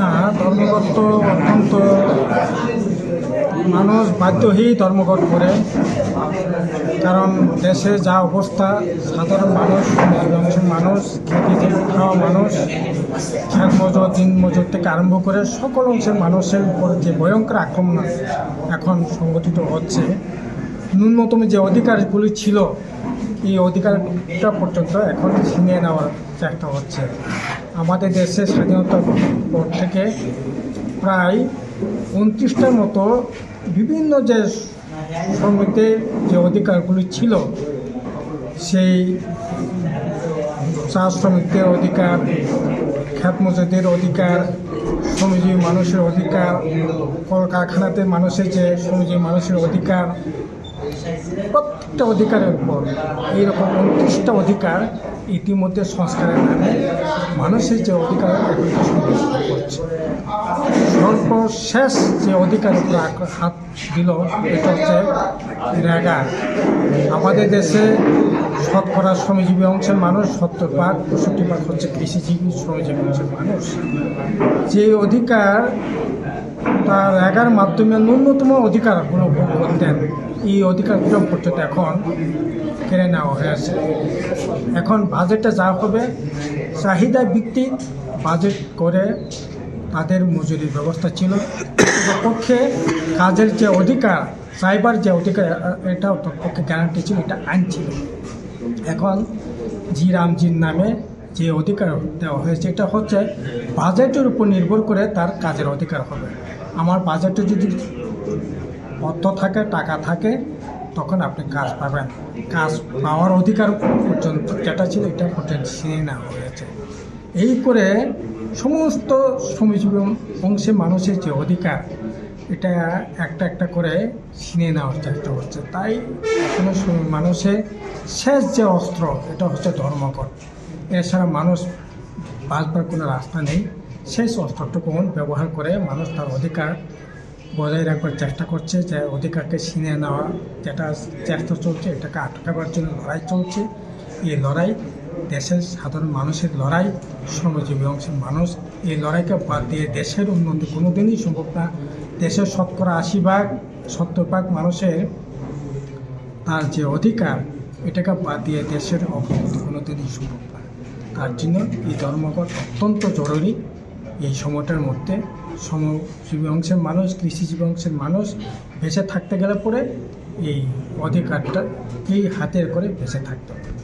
না, ধর্মঘট অত্যন্ত মানুষ বাধ্য হয়েই ধর্মঘট করে। কারণ দেশে যা অবস্থা, সাধারণ মানুষ মানুষ খেতে খাওয়া মানুষ খেত মজুর দিন মজুর থেকে আরম্ভ করে সকল অংশের মানুষের উপর যে ভয়ঙ্কর আক্রমণ এখন সংগঠিত হচ্ছে, ন্যূনতম যে অধিকারগুলি ছিল, এই অধিকারটা পর্যন্ত এখন ছিনিয়ে নেওয়ার চেষ্টা হচ্ছে। আমাদের দেশে স্বাধীনতার পর থেকে প্রায় উনত্রিশটার মতো বিভিন্ন যে শ্রমিকদের যে অধিকারগুলি ছিল, সেই চা শ্রমিকদের অধিকার খ্যাত মজুরদের অধিকার, শ্রমজীবী মানুষের অধিকার, কলকারখানাতে মানুষের যে শ্রমজীবী মানুষের অধিকার, প্রত্যেকটা অধিকারের উপর এইরকম উনত্রিশটা অধিকার ইতিমধ্যে সংস্কারের নামে মানুষের যে অধিকার এগুলিকে সংরক্ষণ করছে। সর্বশেষ যে অধিকার হাত দিল, এটা হচ্ছে রেগা আমাদের দেশে শতকরা শ্রমজীবী অংশের মানুষ সত্তর ভাগ পঁয়ষট্টি ভাগ হচ্ছে কৃষিজীবী, শ্রমজীবী অংশের মানুষ। যে অধিকার তার এগার মাধ্যমে ন্যূনতম অধিকারগুলো ভোগ করতেন এই অধিকারগুলো পর্যন্ত এখন কেড়ে নেওয়া হয়েছে এখন বাজেটটা যা হবে চাহিদা ভিত্তিক বাজেট করে তাদের মজুরির ব্যবস্থা ছিল। পক্ষে কাজের যে অধিকার, সাইবার যে অধিকার এটা পক্ষে গ্যারান্টি ছিল, এটা আইন ছিল। এখন জি রামজির নামে যে অধিকার দেওয়া হয়েছে, এটা হচ্ছে বাজেটের উপর নির্ভর করে তার কাজের অধিকার হবে। আমার বাজেটে যদি অর্থ থাকে, টাকা থাকে, তখন আপনি কাজ পাবেন। কাজ পাওয়ার অধিকার পর্যন্ত যেটা ছিল, এটা পর্যন্ত ছিনিয়ে নেওয়া হয়েছে। এই করে সমস্ত শ্রমজীবী অংশে মানুষের যে অধিকার, এটা একটা একটা করে ছিনিয়ে নেওয়ার চেষ্টা হচ্ছে তাই এখনও মানুষের শেষ যে অস্ত্র, এটা হচ্ছে ধর্মঘট। এছাড়া মানুষ বাঁচবার কোনো রাস্তা নেই। শেষ অস্ত্রটুকু ব্যবহার করে মানুষ তার অধিকার বজায় রাখবার চেষ্টা করছে, যে অধিকারকে ছিনিয়ে নেওয়া, যেটা চেষ্টা চলছে, এটাকে আটকাবার জন্য লড়াই চলছে। এই লড়াই দেশের সাধারণ মানুষের লড়াই, শ্রমজীবী অংশের মানুষ, এই লড়াইকে বাদ দিয়ে দেশের উন্নতি কোনোদিনই সম্ভব না। দেশের শতকরা আশি ভাগ, সত্তর ভাগ মানুষের তার যে অধিকার, এটাকে বাদ দিয়ে দেশের অগ্রগতি কোনোদিনই সম্ভব না। তার জন্য এই ধর্মঘট অত্যন্ত জরুরি। এই সময়টার মধ্যে শ্রমজীবী অংশের মানুষ, কৃষিজীবী অংশের মানুষ বেঁচে থাকতে গেলে পরে এই অধিকারটা এই হাতের করে বেঁচে থাকতে হবে।